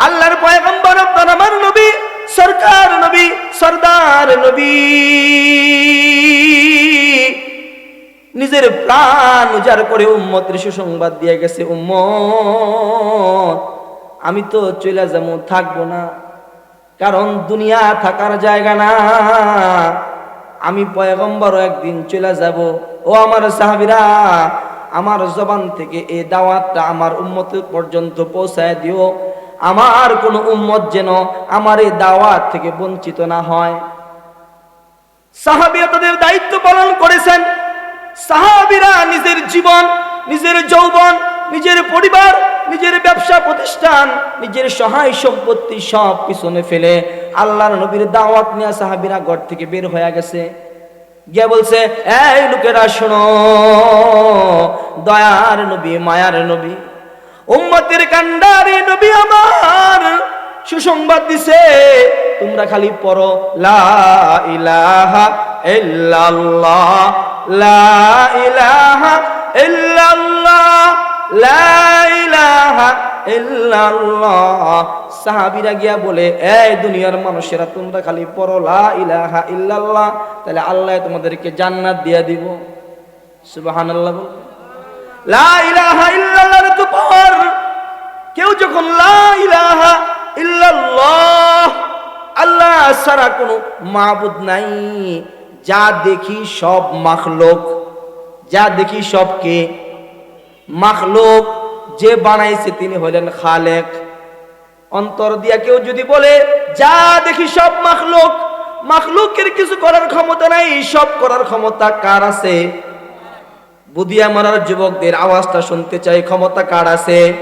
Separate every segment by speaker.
Speaker 1: আল্লাহর পয়গম্বর আপনার আমার নবী, সরকার নবী, সরদার নবী। নিজের প্রাণ উজাড় করে উম্মতের সুসংবাদ দিয়ে গেছে, উম্মত, আমি তো চলে যাব, থাকব না। কারণ দুনিয়া থাকার জায়গা না। আমি পয়গম্বরও একদিন চলে যাব। ও আমার সাহাবিরা, আমার জবান থেকে এই দাওয়াতটা আমার উম্মত পর্যন্ত পৌঁছায় দিও। আমার কোন উম্মত যেন আমার এই দাওয়াত থেকে বঞ্চিত না হয়। সাহাবিরা তাদের দায়িত্ব পালন করেছেন। সাহাবিরা নিজের জীবন, নিজের যৌবন, নিজের পরিবার, নিজের ব্যবসা প্রতিষ্ঠান, নিজের সহায় সম্পত্তি সব পিছনে ফেলে আল্লাহর নবীর দাওয়াত নিয়ে সাহাবিরা ঘর থেকে বের হয়ে গেছে। গিয়ে বলছে, এই লোকেরা শোনো, দয়ার নবী, মায়ার নবী। উম্মতের কান্ডারে নবী আমার সুসংবাদ দিছে, তোমরা খালি পড়ো, লা ইলাহা ইল্লাল্লাহ, লা ইলাহা ইল্লাল্লাহ, লা ইলাহা ইল্লাল্লাহ। সাহাবীরা গিয়া বলে, এই দুনিয়ার মানুষেরা, তোমরা খালি পড়ো, লা ইলাহা ইল্লাল্লাহ, তাহলে আল্লাহ তোমাদেরকে জান্নাত দিয়ে দিব। সুবহানাল্লাহ বল লা ইলাহা ইল্লাল্লাহ তো পর কেউ যখন লা ইলাহা ইল্লাল্লাহ, আল্লাহ ছাড়া কোনো মাবুদ নাই। যা দেখি সব মাখলুক। যা দেখি সবকে মাখলুক। যে বানাইছে তিনি হলেন খালেক। অন্তর দিয়া কেউ যদি বলে, যা দেখি সব মাখলুক, মাখলুকের কিছু করার ক্ষমতা নাই, সব করার ক্ষমতা কার আছে? বুদিয়া মারার যুবকদের আওয়াজটা শুনতে চাই, ক্ষমতা কার আছে?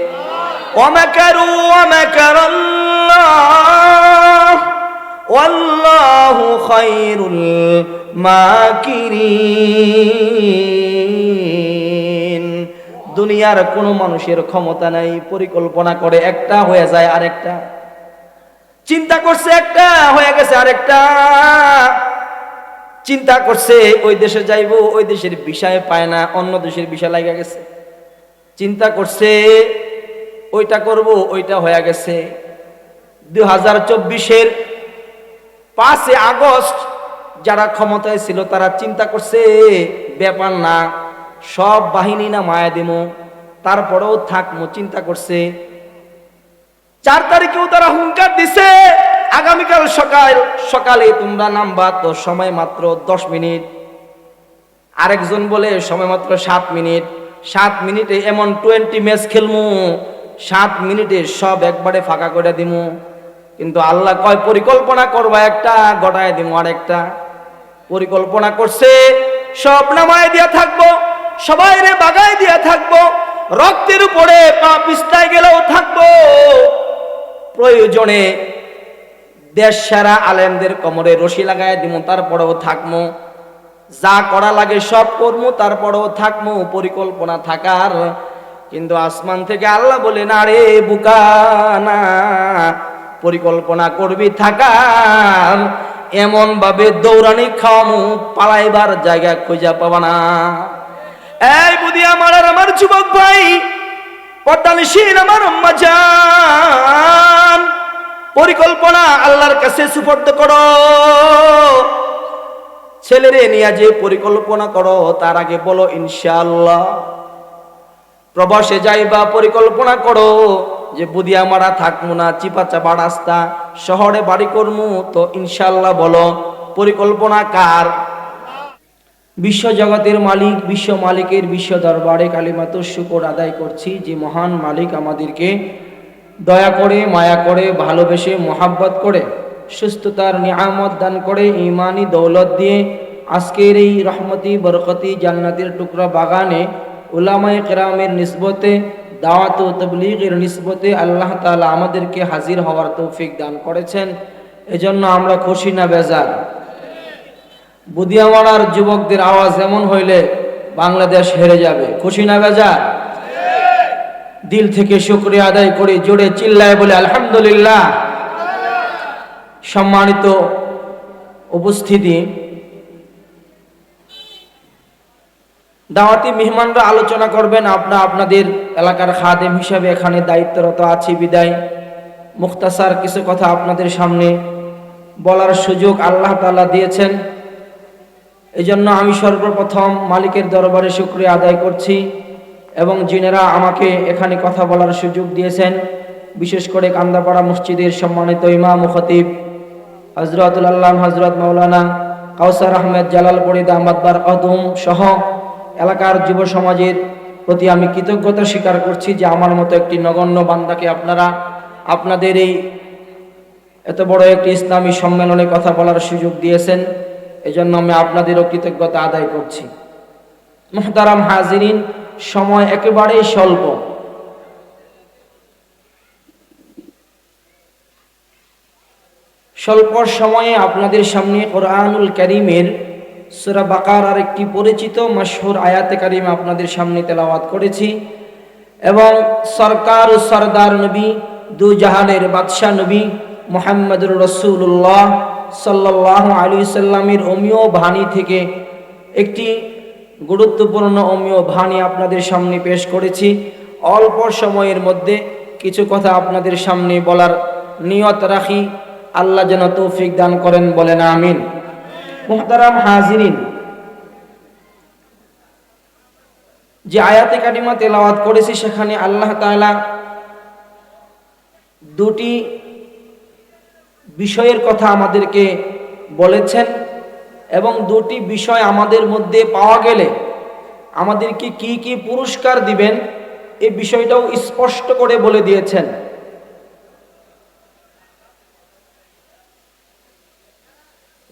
Speaker 1: দুনিয়ার কোনো মানুষের ক্ষমতা নাই, পরিকল্পনা করে একটা হয়ে যায় আরেকটা। চিন্তা করছে একটা, হয়ে গেছে আরেকটা। চিন্তা করছে, ওই দেশে যাইবো, ওই দেশের বিষয় পায় না, অন্য দেশের বিষয় লাগা গেছে। চিন্তা করছে, ওইটা করব, ওইটা হয়ে গেছে। দুই হাজার চব্বিশের পাঁচে আগস্ট যারা ক্ষমতায় ছিল, তারা চিন্তা করছে, ব্যাপার না, সব বাহিনী না মায়া দিমো। তারপরেও থাকমো, চিন্তা করছে। চার তারিখেও তারা হুঙ্কার দিছে আগামীকাল সকাল, সকালে তোমরা নামবা, তো সময় মাত্র দশ মিনিট। আরেকজন বলে, সময় মাত্র সাত মিনিট। সাত মিনিটে এমন টোয়েন্টি ম্যাচ খেলমু। সাত মিনিটে সব একবারে ফাঁকা করে দিমু। কিন্তু আল্লাহ কয়, পরিকল্পনা করবা একটা, গটায় দিমু আরেকটা। পরিকল্পনা করছে, সব নামায় দিয়া থাকব, সবাই রে বাগায় দিয়া থাকব, রক্তের উপরে পা পিস্তায় গেলেও থাকব। প্রয়োজনে দেশ সারা আলেমদের কোমরে রশি লাগায় দিব তারপরেও থাকমো। যা করা লাগে সব করব তারপরেও থাকমো, পরিকল্পনা থাকার। কিন্তু আসমান থেকে আল্লাহ বলে, না রে, বুকা, না, পরিকল্পনা করবি থাকার। এমন ভাবে দৌড়ানি খাওয়ামু, পালাইবার জায়গা খুঁজে পাবা না। এই বুদি আমার আর আমার যুবক ভাই, পদ্মানিসীন আমার আম্মা জান। পরিকল্পনা আল্লাহর কাছে সুপর্দ করো। ছেলেরে নিয়ে যে পরিকল্পনা করো, তার আগে বলো, ইনশাআল্লাহ। প্রবাসে যাইবা, পরিকল্পনা করো যে বুদিয়া মারা থাকব না চিপা চাপা রাস্তা, শহরে বাড়ি করমু, তো ইনশাল্লাহ বলো, পরিকল্পনা কার? বিশ্ব জগতের মালিক, বিশ্ব মালিকের বিশ্ব দরবারে কালিমাত শুকর আদায় করছি, যে মহান মালিক আমাদেরকে দয়া করে, মায়া করে, ভালোবেসে, মোহাব্বত করে, সুস্থতার নিয়ামত দান করে, ইমানি দৌলত দিয়ে আজকের এই রহমতি, বরকতি, জান্নাতের টুকরা বাগানে উলামায়ে কেরামের নিসবতে, দাওয়াত ও তবলিগের নিসবতে আল্লাহ তালা আমাদেরকে হাজির হওয়ার তৌফিক দান করেছেন। এজন্য আমরা খুশি না বেজার। বুদিয়ামারার যুবকদের আওয়াজ এমন হইলে বাংলাদেশ হেরে যাবে। খুশি না বেজার? দিল থেকে শুক্রিয়া আদায় করে জোরে চিল্লায় বলে, আলহামদুলিল্লাহ। সম্মানিত উপস্থিতি, দাওয়াতি মেহমানরা আলোচনা করবেন। আপনারা আপনাদের এলাকার খাদেম হিসাবে এখানে দায়িত্বরত আছি, বিদায়। মুখতাসার কিছু কথা আপনাদের সামনে বলার সুযোগ আল্লাহ তাআলা দিয়েছেন। এই জন্য আমি সর্বপ্রথম মালিকের দরবারে শুক্রিয়া আদায় করছি। এবং যিনারা আমাকে এখানে কথা বলার সুযোগ দিয়েছেন। বিশেষ করে কান্দাপাড়া মসজিদের সম্মানিত ইমাম খতিব হজরতুল আল্লাহ হজরত মাওলানা কাউসার আহমেদ জালালপুরি দামাদবার কদুম সহ এলাকার যুব সমাজের প্রতি আমি কৃতজ্ঞতা স্বীকার করছি যে আমার মতো একটি নগণ্য বান্দাকে আপনারা, আপনাদের এই এত বড় একটি ইসলামী সম্মেলনে কথা বলার সুযোগ দিয়েছেন। এজন্য আমি আপনাদেরও কৃতজ্ঞতা আদায় করছি। মোহতারাম হাজিরিন সময় একেবারেই স্বল্প। স্বল্প সময়ে আপনাদের সামনে কোরআনুল করিমের সুরা বাকার আর একটি পরিচিত মশহুর আয়াতে কারিম আপনাদের সামনে তেলাওয়াত করেছি এবং সরকার ও সরদার নবী দু জাহানের বাদশাহ নবী মোহাম্মদুর রসুল্লাহ সাল্লাহ আলী সাল্লামের অমীয় বাণী থেকে একটি গুরুত্বপূর্ণ অমীয় বাণী আপনাদের সামনে পেশ করেছি। অল্প সময়ের মধ্যে কিছু কথা আপনাদের সামনে বলার নিয়ত রাখি। আল্লাহ যেন তৌফিক দান করেন বলেন আমিন। মুহতারাম হাজিরিন, যে আয়াতে কারিমা তেলাওয়াত করেছি সেখানে আল্লাহ তাআলা দুটি বিষয়ের কথা আমাদেরকে বলেছেন। এবং দুটি বিষয় আমাদের মধ্যে পাওয়া গেলে আমাদেরকে কি কি পুরস্কার দিবেন এই বিষয়টাও স্পষ্ট করে বলে দিয়েছেন।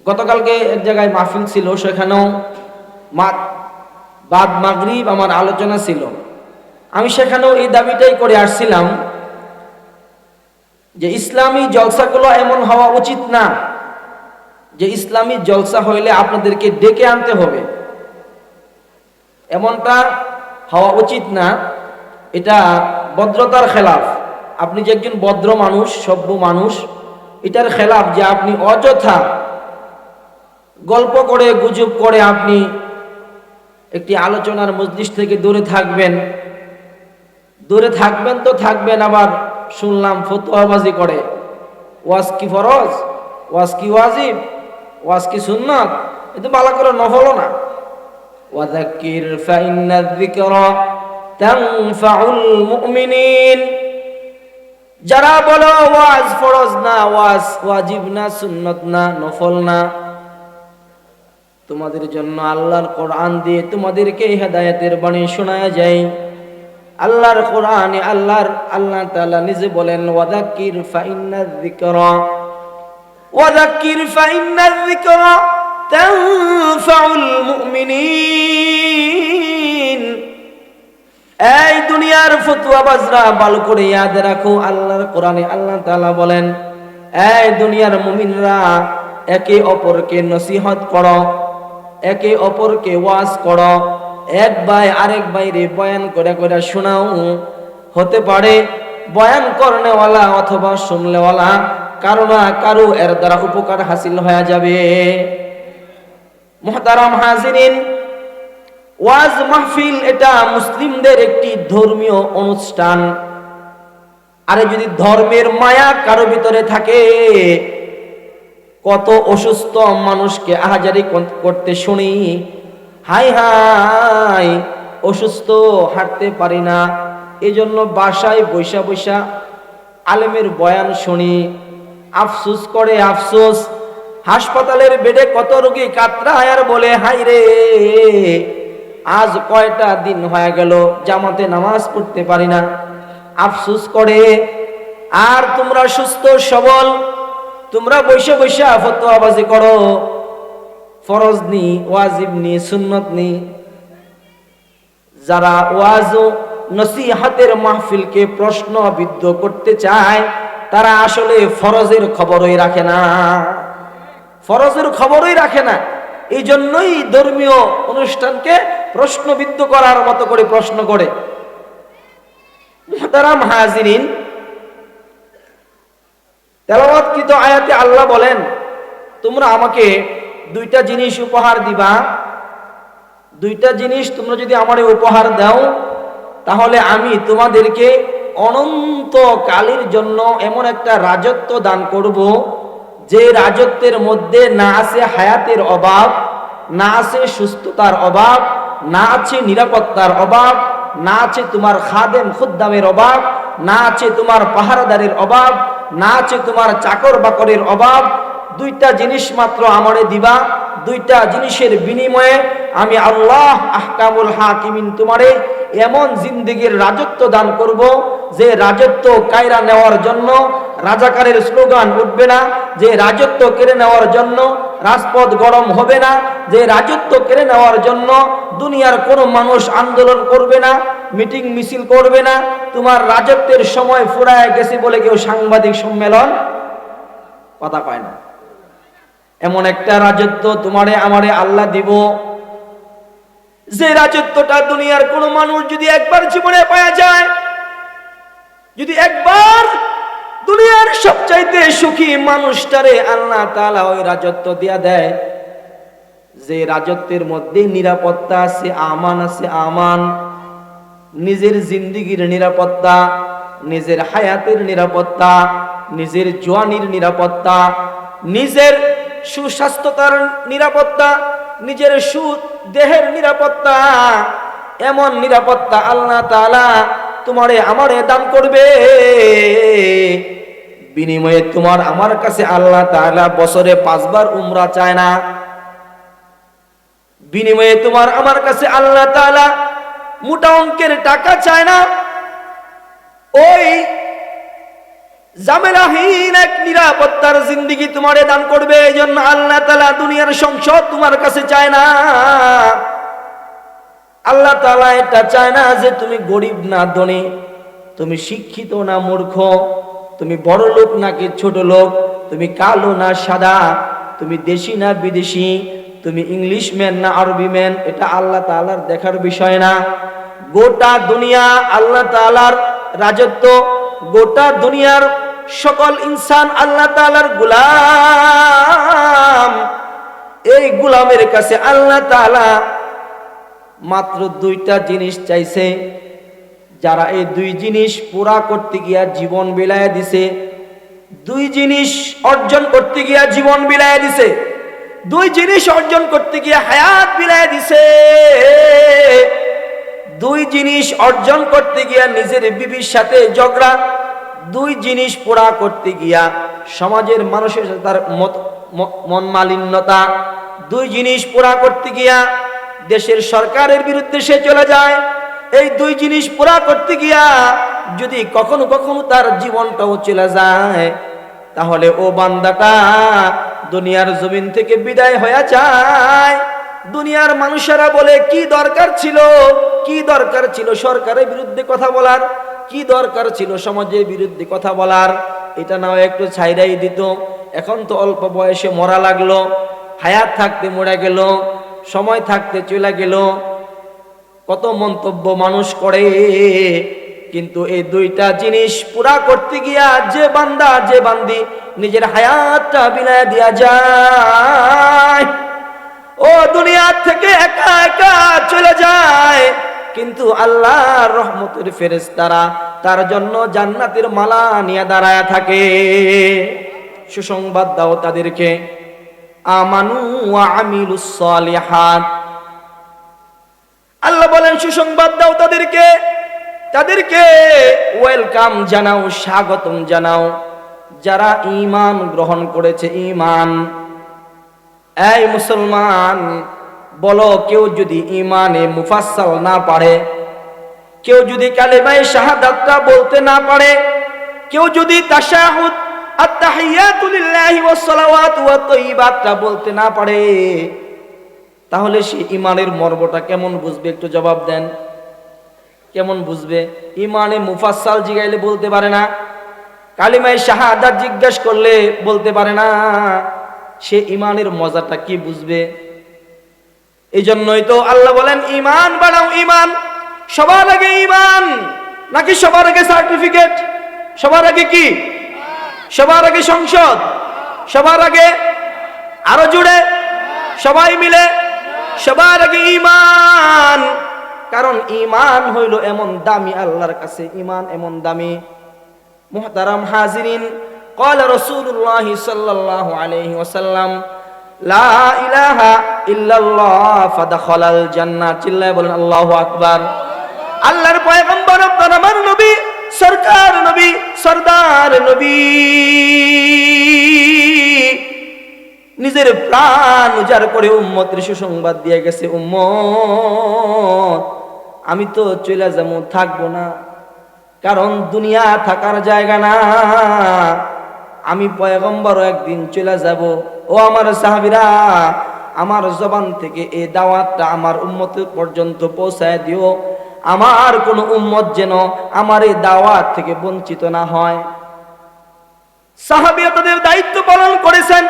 Speaker 1: গতকালকে এক জায়গায় মাহফিল ছিল, সেখানেও বাদ মাগরিব আমার আলোচনা ছিল। আমি সেখানেও এই দাবিটাই করে আসছিলাম যে ইসলামী জলসাগুলো এমন হওয়া উচিত না। যে ইসলামী জলসা হইলে আপনাদেরকে ডেকে আনতে হবে। এমনটা হওয়া উচিত না। এটা ভদ্রতার খেলাফ। আপনি যে একজন ভদ্র মানুষ, সভ্য মানুষ, এটার খেলাফ যে আপনি অযথা গল্প করে, গুজব করে আপনি একটি আলোচনার মজলিস থেকে দূরে থাকবেন। দূরে থাকবেন তো থাকবেন, আবার শুনলাম ফতোয়াবাজি করে। ওয়াজ কি ফরজ? ওয়াজ কি ওয়াজিব? ওয়াজ কি সুন্নত? কিন্তু বালা করে নফলও না। ওয়াযাক্কির ফাইন্না যিকরা মুমিনিন। যারা বলো ওয়াজ ফরজ না, ওয়াজ ওয়াজিব না, সুন্নত না, নফল না, তোমাদের জন্য আল্লাহর কোরআন দিয়ে তোমাদেরকে হেদায়েতের বাণী শোনায় যায়। আল্লাহর কোরআনে আল্লাহর, আল্লাহ তাআলা নিজে বলেন ওয়াদাক্কির ফাইন্নায যিকরা ওয়াদাক্কির ফাইন্নায যিকরা তানফাউল মুমিনিন এই দুনিয়ার ফতুয়া বাজরা ভালো করে ইয়াদ রাখো আল্লাহর কোরআনে। আল্লাহ তাআলা বলেন, এই দুনিয়ার মুমিনরা একে অপরকে নসিহত করো, একে অপরকে ওয়াজ করো, এক ভাই আরেক বাইরে বয়ান করে করে শোনাও। হতে পারে বয়ান করনেওয়ালা অথবা শুনলেওয়ালা কারও না কারও এর দ্বারা উপকার হাসিল হয়ে যাবে। মহতারাম হাজিরিন, ওয়াজ মাহফিল এটা মুসলিমদের একটি ধর্মীয় অনুষ্ঠান। আরে যদি ধর্মের মায়া কারও ভিতরে থাকে, কত অসুস্থ মানুষকে আহাজারি করতে শুনি হাই হাই অসুস্থ হাঁটতে পারি না। এজন্য বাসায় বৈশা বৈশা আলেমের বয়ান শুনি আফসুস করে আফসোস। হাসপাতালের বেডে কত রোগী কাতরা আর বলে হাই রে, আজ কয়টা দিন হয়ে গেল জামাতে নামাজ পড়তে পারি না। আফসুস করে, আর তোমরা সুস্থ, সবল, তোমরা বৈশে বৈশে ফতোয়াবাজি করো। ফরজ নি, ওয়াজিব নি, সুন্নত নি। যারা ওয়াজ নসিহাতের মাহফিলকে প্রশ্নবিদ্ধ করতে চায় তারা আসলে ফরজের খবরই রাখে না। ফরজের খবরই রাখে না। এই জন্যই ধর্মীয় অনুষ্ঠানকে প্রশ্নবিদ্ধ করার মতো করে প্রশ্ন করে। মোহতারাম হাজিরিন, তেলাওয়াতকৃত আয়াতে আল্লাহ বলেন, তোমরা আমাকে দুইটা জিনিস উপহার দিবা। দুইটা জিনিস তোমরা যদি আমারে উপহার দাও, তাহলে আমি তোমাদেরকে অনন্ত কালের জন্য এমন একটা রাজত্ব দান করব যে রাজত্বের মধ্যে না আছে হায়াতের অভাব, না আছে সুস্থতার অভাব, না আছে নিরাপত্তার অভাব, না আছে তোমার খাদেম খুদ্দামের অভাব, না আছে তোমার পাহারাদারের অভাব, না আছে তোমার চাকর বাকরের অভাব দুইটা জিনিস মাত্র আমারে দিবা, দুইটা জিনিসের বিনিময়ে আমি আল্লাহ আহকামুল হাকিমিন তোমারে এমন জিন্দিগির রাজত্ব দান করব যে রাজত্ব কায়রা নেওয়ার জন্য রাজাকারের স্লোগান উঠবে না, যে রাজত্ব কেড়ে নেওয়ার জন্য রাজপথ গরম হবে না, যে রাজত্ব কেড়ে নেওয়ার জন্য দুনিয়ার কোনো মানুষ আন্দোলন করবে না, মিটিং মিছিল করবে না, তোমার রাজত্বের সময় ফুরায় গেছে বলে কেউ সাংবাদিক সম্মেলন কথা কয় না। এমন একটা রাজত্ব তোমারে, আমারে আল্লাহ দিব। যে রাজত্বটা দুনিয়ার কোন মানুষ যদি একবার জীবনে পাওয়া যায়, যদি একবার দুনিয়ার সবচাইতে সুখী মানুষটারে আল্লাহ তালা ওই রাজত্ব দিয়া দেয়, যে রাজত্বের মধ্যে নিরাপত্তা আছে, আমান আছে, আমান। নিজের জিন্দিগির নিরাপত্তা, নিজের হায়াতের নিরাপত্তা, নিজের জোয়ানির নিরাপত্তা, নিজের সুস্বাস্থ্যতার নিরাপত্তা, নিজের সু দেহের নিরাপত্তা, এমন নিরাপত্তা আল্লাহ তাআলা তোমারে আমারে দান করবে। বিনিময়ে তোমার আমার কাছে আল্লাহ তাআলা বছরে পাঁচবার উমরা চায় না। বিনিময়ে তোমার আমার কাছে আল্লাহ তাআলা মোটা অঙ্কের টাকা চায় না। ওই এক নিরাপত্তার দান করবে এই জন্য আল্লাহ তালা দুনিয়ার সংসদ তোমার কাছে চায় না। আল্লাহ তালা এটা চায় না যে তুমি গরিব না ধনী, তুমি শিক্ষিত না মূর্খ, তুমি বড় লোক নাকি ছোট লোক, তুমি কালো না সাদা, তুমি দেশি না বিদেশি, তুমি ইংলিশ ম্যান না আরবি ম্যান, এটা আল্লাহ তালার দেখার বিষয় না। গোটা দুনিয়া আল্লাহ তালার রাজত্ব, গোটা দুনিয়ার সকল ইনসান আল্লাহ তালার গুলাম। এই গুলামের কাছে আল্লাহ তালা মাত্র দুইটা জিনিস চাইছে। যারা এই দুই জিনিস পুরা করতে গিয়া জীবন বিলায় দিছে, দুই জিনিস অর্জন করতে গিয়া জীবন বিলায় দিছে, দুই জিনিস অর্জন করতে গিয়া হায়াত বিলায় দিছে। দুই জিনিস অর্জন করতে গিয়া নিজের বিবির সাথে ঝগড়া দুই জিনিস পোড়া করতে গিয়া সমাজের মানুষের সাথে তার মন মালিন্যতা, দুই জিনিস পোড়া করতে গিয়া দেশের সরকারের বিরুদ্ধে সে চলে যায়। এই দুই জিনিস পোড়া করতে গিয়া যদি কখনো কখনো তার জীবনটাও চলে যায়, তাহলে ও বান্দাটা দুনিয়ার জমিন থেকে বিদায় হয়ে যায়। দুনিয়ার মানুষেরা বলে, কি দরকার ছিল? কি দরকার ছিল সরকারের বিরুদ্ধে কথা বলার? কি দরকার ছিল সমাজের বিরুদ্ধে কথা বলার? এটা নাও একটু ছাইরাই দিত। এখন তো অল্প বয়সে মরা লাগল, হায়াত থাকতে মরে গেল, সময় থাকতে চলে গেল। কত মন্তব্য মানুষ করে, কিন্তু এই দুইটা জিনিস পুরা করতে গিয়া যে বান্দা, যে বান্দি নিজের হায়াতটা বিলায় দিয়া যায়। ও দুনিয়া থেকে একা একা চলে যায়। কিন্তু আল্লাহর রহমতের ফেরেশতারা তার জন্য জান্নাতের মালা নিয়ে দাঁড়ায় থাকে। সুসংবাদ দাও তাদেরকে। আমানু সালিহাত। আল্লাহ বলেন, সুসংবাদ দাও তাদেরকে। তাদেরকে ওয়েলকাম জানাও, স্বাগতম জানাও। যারা ইমান গ্রহণ করেছে, ঈমান। এই মুসলমান বলো, কেউ যদি ইমানে মুফাসসাল না পারে, কেউ যদি কালেমায়ে শাহাদাতটা বলতে না পারে, কেউ যদি তাশাহুদ, আত্তাহিয়াতু লিল্লাহি ওয়াস সালাওয়াতু ওয়াত তাইয়্যিবাতটা বলতে না পারে, তাহলে সে ইমানের মর্মটা কেমন বুঝবে? একটু জবাব দেন। কেমন বুঝবে? ইমানে মুফাসসাল জিগাইলে বলতে পারে না, কালিমায় শাহাদাত জিজ্ঞেস করলে বলতে পারে না, সে ইমানের মজাটা কি বুঝবে? এই জন্যই তো আল্লাহ বলেন ইমান বানাও ইমান সবার আগে ইমান নাকি সবার আগে সার্টিফিকেট সবার আগে কি সবার আগে সংসদ সবার আগে আরো জুড়ে সবাই মিলে সবার আগে ইমান কারণ ইমান হইল এমন দামি আল্লাহর কাছে ইমান এমন দামি মুহতারাম হাজিরিন قال رسول الله صلى الله عليه وسلم লা ইলাহা ইল্লাল্লাহ আকবার। আল্লাহর নবী নিজের প্রাণ উজাড় করে উম্মতের সুসংবাদ দিয়ে গেছে উম্ম আমি তো চলে যাব, থাকব না। কারণ দুনিয়া থাকার জায়গা না। আমি পয়গম্বরও একদিন চলে যাব। ও আমার সাহাবিরা, আমার জবান থেকে এই দাওয়াতটা আমার উম্মত পর্যন্ত পৌঁছায় দিও। আমার কোনো উম্মত যেন আমার এই দাওয়াত থেকে বঞ্চিত না হয়। সাহাবিরা তাদের দায়িত্ব পালন করেছেন।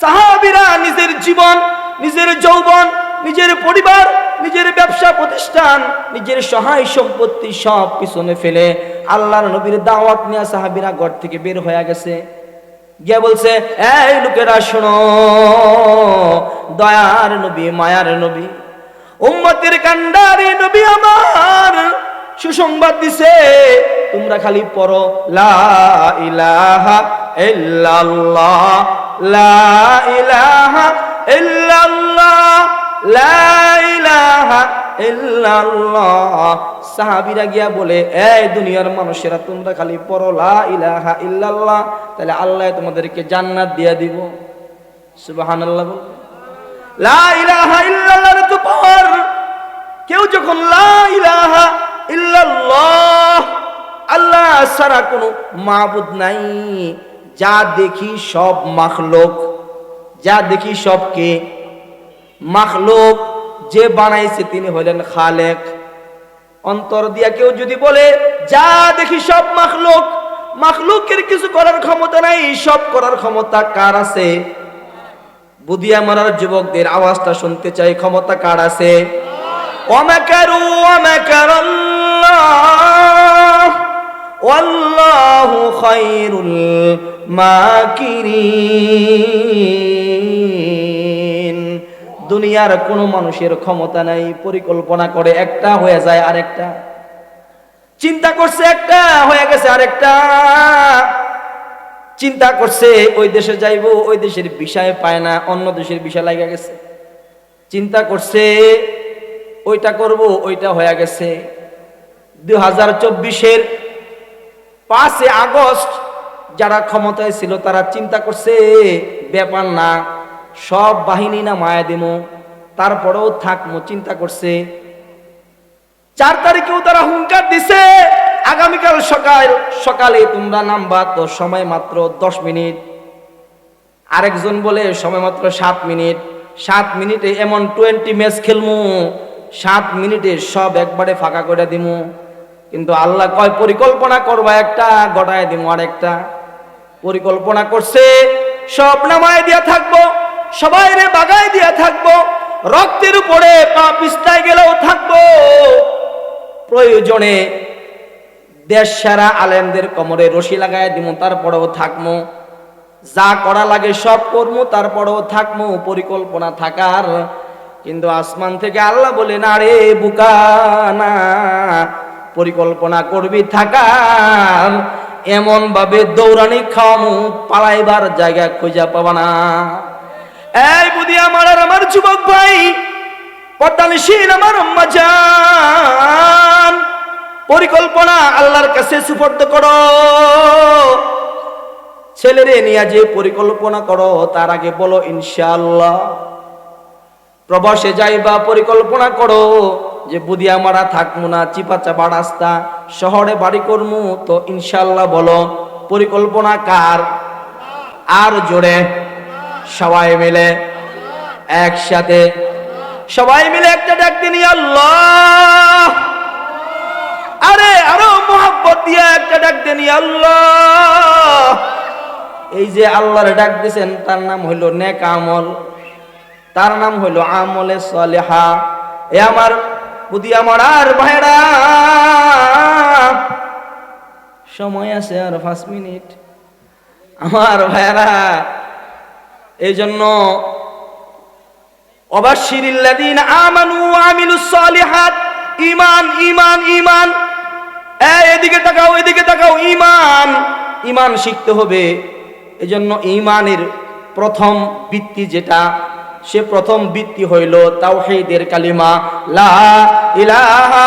Speaker 1: সাহাবিরা নিজের জীবন, নিজের যৌবন নিজের পরিবার, নিজের ব্যবসা প্রতিষ্ঠান, নিজের সহায় সম্পত্তি সব পিছনে ফেলে আল্লাহর নবীর দাওয়াত নিয়ে সাহাবিরা ঘর থেকে বের হয়ে গেছে। গিয়ে বলছে, এই লোকেরা শোনো, দয়ার নবী, মায়ার নবী, উম্মতের কান্ডারে নবী আমার সুসংবাদ দিছে, তোমরা খালি পড়ো, লা ইলাহা ইল্লাল্লাহ, লা ইলাহা ইল্লাল্লাহ সাহাবীরা গিয়া বলে, এই দুনিয়ার মানুষেরা, তোমরা খালি পড়ো লা ইলাহা ইল্লাল্লাহ, তাহলে আল্লাহ তোমাদেরকে জান্নাত দিয়া দিব। সুবহানাল্লাহ বল লা ইলাহা ইল্লাল্লাহর তো পাওয়ার কেউ যখন লা ইলাহা ইল্লাল্লাহ, আল্লাহ ছাড়া কোনো মাবুদ নাই। যা দেখি সব মাখলোক, যা দেখি সবকে মাখলোক যে বানাইছে তিনি হলেন খালেক। অন্তর দিয়া কেউ যদি বলে, যা দেখি সব মাখলুক, মাখলুকের কিছু করার ক্ষমতা নাই, সব করার ক্ষমতা কার আছে? বুদিয়া মারার যুবকদের আওয়াজটা শুনতে চাই, ক্ষমতা কার আছে? ওয়াল্লাহু খায়রুল মাকিরিন। দুনিয়ার কোনো মানুষের ক্ষমতা নাই, পরিকল্পনা করে একটা হয়ে যায় আরেকটা। চিন্তা করছে একটা, হয়ে গেছে আরেকটা। চিন্তা করছে, ওই দেশে যাইব, ওই দেশের বিষয় পায় না, অন্য দেশের বিষয় লাগা গেছে। চিন্তা করছে, ওইটা করব, ওইটা হয়ে গেছে। দু হাজার চব্বিশের পাঁচে আগস্ট, যারা ক্ষমতায় ছিল, তারা চিন্তা করছে, ব্যাপার না। সব বাহিনী না মায়া দেমো তারপরেও থাকমো চিন্তা করছে। চার তারিখেও তারা হুঙ্কার দিছে। আগামীকাল সকাল, সকালে তোমরা নামবা তো সময় মাত্র দশ মিনিট। আরেকজন বলে, সময় মাত্র সাত মিনিট। সাত মিনিটে এমন টোয়েন্টি ম্যাচ খেলমু। সাত মিনিটে সব একবারে ফাঁকা করে দিমু। কিন্তু আল্লাহ কয়, পরিকল্পনা করবা একটা গটায় দিমু আরেকটা। পরিকল্পনা করছে, সব নামায় দিয়া থাকব। সবাই রে বাগায় দিয়া থাকব, রক্তের উপরে পা পিস্তায় গেলেও থাকব। প্রয়োজনে দেশ সারা আলেমদের কোমরে রশি লাগায় দিমু, তারপরেও থাকমু। যা করা লাগে সব করমু, তারপরেও থাকমু, পরিকল্পনা থাকার। কিন্তু আসমান থেকে আল্লাহ বলে, না রে, বুকা, না, পরিকল্পনা করবি থাকার। এমন ভাবে দৌড়ানি খাওয়ামু, পালাইবার জায়গা খুঁজে পাবা না। এই বুদি আমার আর আমার যুবক ভাই পদ্মানিসীন আমার আম্মা জান। পরিকল্পনা আল্লাহর কাছে সুপর্দ করো। ছেলেরে নিয়ে যে পরিকল্পনা করো, তার আগে বলো ইনশাআল্লাহ। প্রবাসে যাইবা, পরিকল্পনা করো যে বুদিয়া মারা থাকব না চিপা চাপা রাস্তা, শহরে বাড়ি করমু, তো ইনশাল্লাহ বলো, পরিকল্পনা কার? আর জোরে। সবাই মিলে একসাথে সবাই মিলে একটা ডাক দিনি আল্লাহ। আরে, আরও মোহাব্বত দিয়ে একটা ডাক দিনি আল্লাহ। এই যে আল্লাহর ডাক দিছেন তার নাম হইল নেক আমল। তার নাম হইল আমলে সলেহা। এ আমার বুদ্ধি আমার আর ভাইরা। সময় আছে আর পাঁচ মিনিট। আমার ভাইরা এই জন্য অবাশিরিল্লাদিন আমানু সালিহাত ইমান ইমান এই, এদিকে তাকাও এদিকে তাকাও ইমান ইমান শিখতে হবে। এজন্য ইমানের প্রথম বৃত্তি যেটা, সে প্রথম বৃত্তি হইল তাওহীদের কালিমা, লা ইলাহা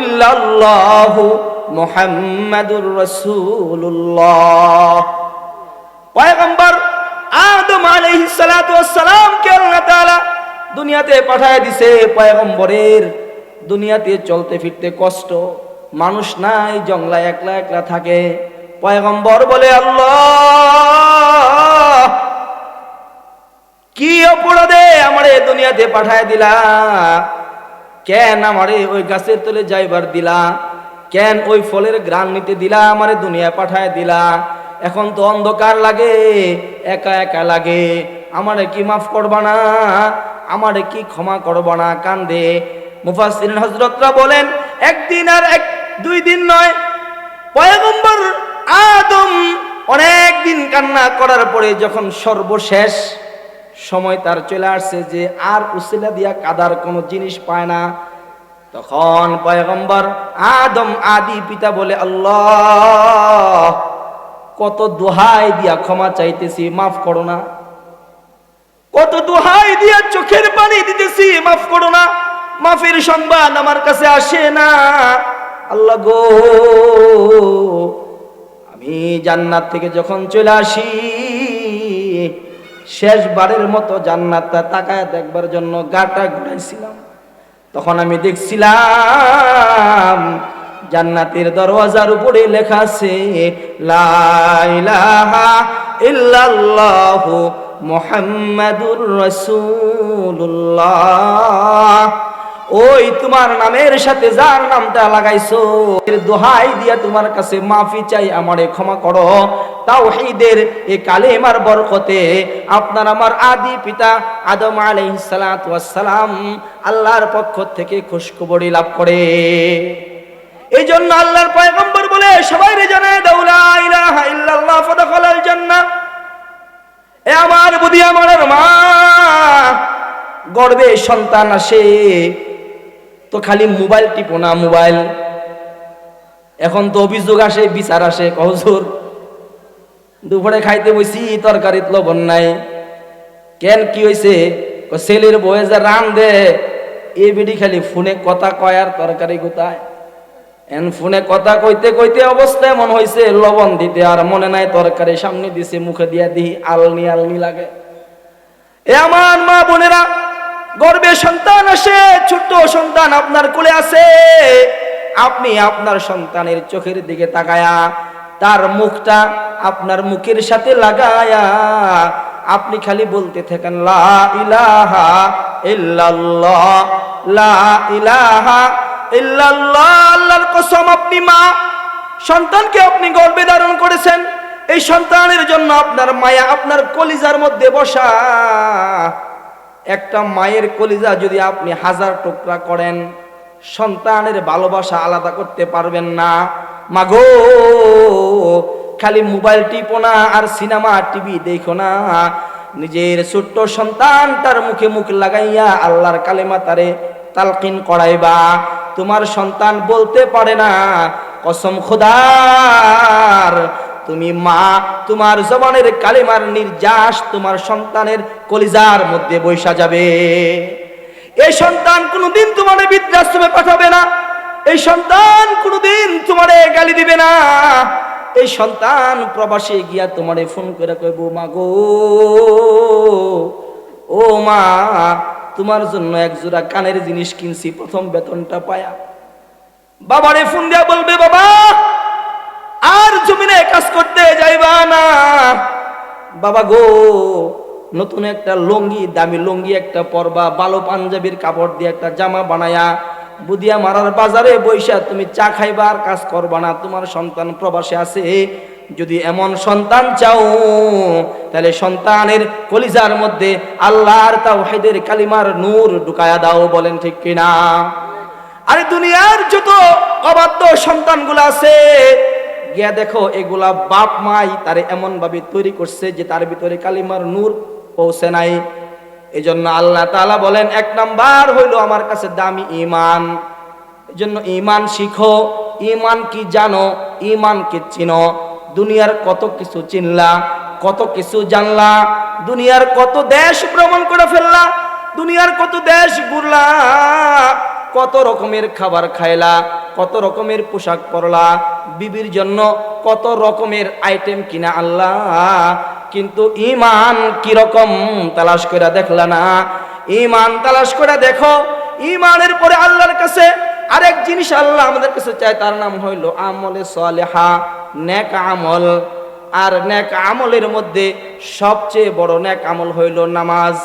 Speaker 1: ইল্লাল্লাহু মুহাম্মাদুর রাসূলুল্লাহ। পয়গম্বর আদম আলাইহিস সালাতু ওয়াসসালাম কে আল্লাহ তাআলা দুনিয়াতে পাঠায় দিছে? পয়গম্বরের। দুনিয়াতে চলতে ফিরতে কষ্ট। মানুষ নাই, জংলায় একলা একলা থাকে। পয়গম্বর বলে, আল্লাহ, কি অপরাধে আমারে দুনিয়াতে পাঠায় দিলা? কেন আমারে ওই গাছের তলে যাইবার দিলা? কেন ওই ফলের গ্রান নিতে দিলা? আমারে দুনিয়া পাঠায় দিলা? এখন তো অন্ধকার লাগে, একা একা লাগে। আমারে কি মাফ করবা না? আমারে কি ক্ষমা করবা না? কান্দে। মুফাসসিরিন হযরতরা বলেন, একদিন আর এক, দুই দিন নয়। আদম অনেক দিন কান্না করার পরে যখন সর্বশেষ সময় তার চলে আসছে যে আর উসিলা দিয়া কাদার কোনো জিনিস পায় না, তখন পয়গম্বর আদম আদি পিতা বলে, আল্লাহ কত দোহাই দিয়া ক্ষমা চাইতেছি, মাফ করো না। কত দোহাই দিয়া চোখের পানি দিতেছি, মাফ করো না। মাফের সংবাদ আমার কাছে আসে না। আল্লাহ গো, আমি জান্নাত থেকে যখন চলে আসি, শেষবারের মতো জান্নাতটা তাকায় দেখবার জন্য গাটা ঘুরাইছিলাম। তখন আমি দেখছিলাম জান্নাতের দরওয়াজার উপরে লেখা আছে, লা ইলাহা ইল্লাল্লাহু মুহাম্মাদুর রাসূলুল্লাহ। ওই তোমার নামের সাথে যার নামটা লাগাইছো দোহাই দিয়া তোমার কাছে মাফি চাই, আমারে ক্ষমা করো। তাওহীদের এই কালেমার বরকতে আপনার আমার আদি পিতা আদম আলাইহিস সালাম আল্লাহর পক্ষ থেকে খুশখবরি লাভ করে। এই জন্য আল্লাহর পয়গম্বর বলে সবাই রে জান্নাহ। এ আমার বুদ্ধি আমার মা, গর্বে সন্তান আসে, তো খালি মোবাইল টিপো না, মোবাইল। এখন তো অভিযোগ আসে, বিচার আসে কহজুর দুপুরে খাইতে বসি তরকারিত লবণ নাই। কেন কি হয়েছে ছেলের বয়ে যে রান দে এ বেডি খালি ফোনে কথা কয় আর তরকারি গোতায় ফোনে কথা কইতে কইতে অবস্থা এমন হয়েছে লবণ দিতে আর মনে নাই তরকারি সামনে দিছে, মুখে দিয়া দিহি আলনি আলনি লাগে। এ আমার মা বোনেরা, গর্বে সন্তান আসে, ছোট্ট সন্তান আপনার কোলে আছে। আপনি আপনার সন্তানের চোখের দিকে তাকায়া, তার মুখটা আপনার মুখের সাথে লাগায়া, আপনি খালি বলতে থাকেন, লা ইলাহা ইল্লাল্লাহ, লা ইলাহা আল্লাহর কসম আপনি মা, সন্তানকে আপনি গর্বে ধারণ করেছেন। এই সন্তানের জন্য আপনার মায়া, আপনার কলিজার মধ্যে বসা। একটা মায়ের কলিজা যদি আপনি হাজার টুকরা করেন, সন্তানের ভালোবাসা আলাদা করতে পারবেন না। মাগো, খালি মোবাইল টিপো না, আর সিনেমা, টিভি দেখো না। নিজের ছোট্ট সন্তান তার মুখে মুখ লাগাইয়া আল্লাহর কালেমা তারে তালকিন করাইবা। তোমার সন্তান বলতে পারে না, কসম খোদার, তুমি মা, তোমার জবানের কালেমার নির্যাস তোমার সন্তানের কলিজার মধ্যে বৈশা যাবে। এই সন্তান কোনোদিন তোমার বৃদ্ধাশ্রমে পাঠাবে না, এই সন্তান কোনোদিন তোমারে গালি দিবে না। এই সন্তান প্রবাসে গিয়া তোমারে ফোন করে কইব, মা গো, ও মা তোমার জন্য এক জোড়া কানের জিনিস কিনছি, প্রথম বেতনটা পায়া। বাবারে ফোন দিয়া বলবে, বাবা, আর জমিনে কাজ করতে যাইবা না। বাবা গো, নতুন একটা লঙ্গি, দামি লঙ্গি, একটা পরবা বালো পাঞ্জাবির কাপড় দিয়ে একটা জামা বানায়া, বুদিয়া মারার বাজারে বৈশা তুমি চা খাইবা আর কাজ করবা না। তোমার সন্তান প্রবাসে আছে যদি এমন সন্তান চাও, তাহলে সন্তানের কলিজার মধ্যে আল্লাহর তাওহীদের কালিমার নূর ঢুকায়া দাও, বলেন ঠিক কিনা? আরে দুনিয়ার যত অবাধ্য সন্তানগুলো আছে, গিয়া দেখো, এগুলা বাপ মাই তারে এমন ভাবে তৈরি করছে যে তার ভিতরে কালিমার নূর পৌঁছে নাই। এই জন্য আল্লাহ তাআলা বলেন, এক নাম্বার হইল আমার কাছে দামি ইমান এজন্য ইমান শিখো। ইমান কি জানো? ইমানকে চিনো। দুনিয়ার কত কিছু চিনলা, কত কিছু জানলা, দুনিয়ার কত দেশ ভ্রমণ করে ফেললা, দুনিয়ার কত দেশ ঘুরলা, কত রকমের খাবার খাইলা, কত রকমের পোশাক পরলা, বিবির জন্য কত রকমের আইটেম কিনা আল্লাহ কিন্তু ইমান কীরকম তালাশ করে দেখলা না। ইমান তালাশ করে দেখো ইমানের পরে আল্লাহর কাছে আরেক জিনিস আল্লাহ আমাদের কাছে চায়, তার নাম হইল আমলে সালেহা, নেক আমল। আর নেক আমলের মধ্যে সবচেয়ে বড় নেক আমল হইল নামাজ।